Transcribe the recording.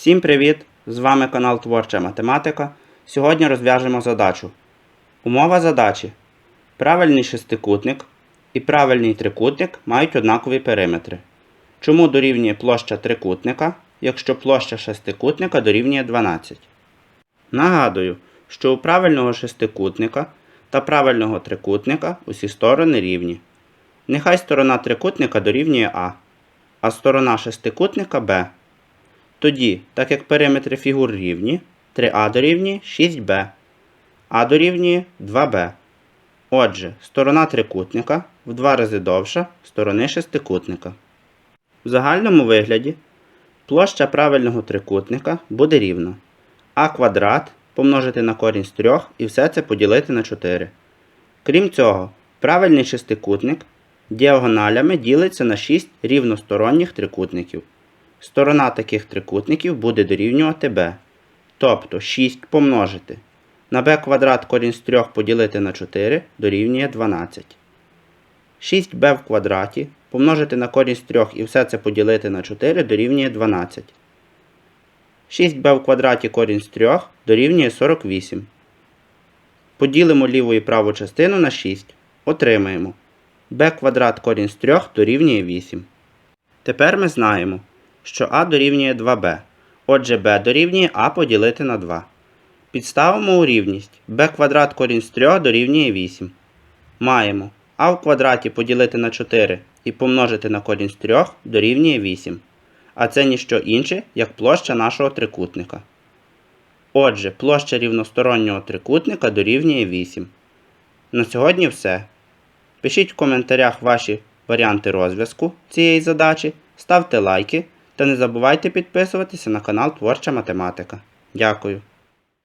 Всім привіт! З вами канал Творча Математика. Сьогодні розв'яжемо задачу. Умова задачі. Правильний шестикутник і правильний трикутник мають однакові периметри. Чому дорівнює площа трикутника, якщо площа шестикутника дорівнює 12? Нагадую, що у правильного шестикутника та правильного трикутника усі сторони рівні. Нехай сторона трикутника дорівнює А, а сторона шестикутника Б. Тоді, так як периметри фігур рівні, 3А дорівнює 6Б, А дорівнює 2Б. Отже, сторона трикутника в два рази довша сторони шестикутника. В загальному вигляді площа правильного трикутника буде рівна а квадрат помножити на корінь з 3 і все це поділити на 4. Крім цього, правильний шестикутник діагоналями ділиться на 6 рівносторонніх трикутників. Сторона таких трикутників буде дорівнювати b. Тобто 6 помножити на b квадрат корінь з 3 поділити на 4 дорівнює 12. 6b в квадраті помножити на корінь з 3 і все це поділити на 4 дорівнює 12. 6b в квадраті корінь з 3 дорівнює 48. Поділимо ліву і праву частину на 6. Отримаємо b квадрат корінь з 3 дорівнює 8. Тепер ми знаємо, що а дорівнює 2b. Отже, b дорівнює а поділити на 2. Підставимо у рівність b квадрат корінь з 3 дорівнює 8. Маємо а в квадраті поділити на 4 і помножити на корінь з 3 дорівнює 8. А це ніщо інше, як площа нашого трикутника. Отже, площа рівностороннього трикутника дорівнює 8. На сьогодні все. Пишіть в коментарях ваші варіанти розв'язку цієї задачі, ставте лайки та не забувайте підписуватися на канал Творча Математика. Дякую.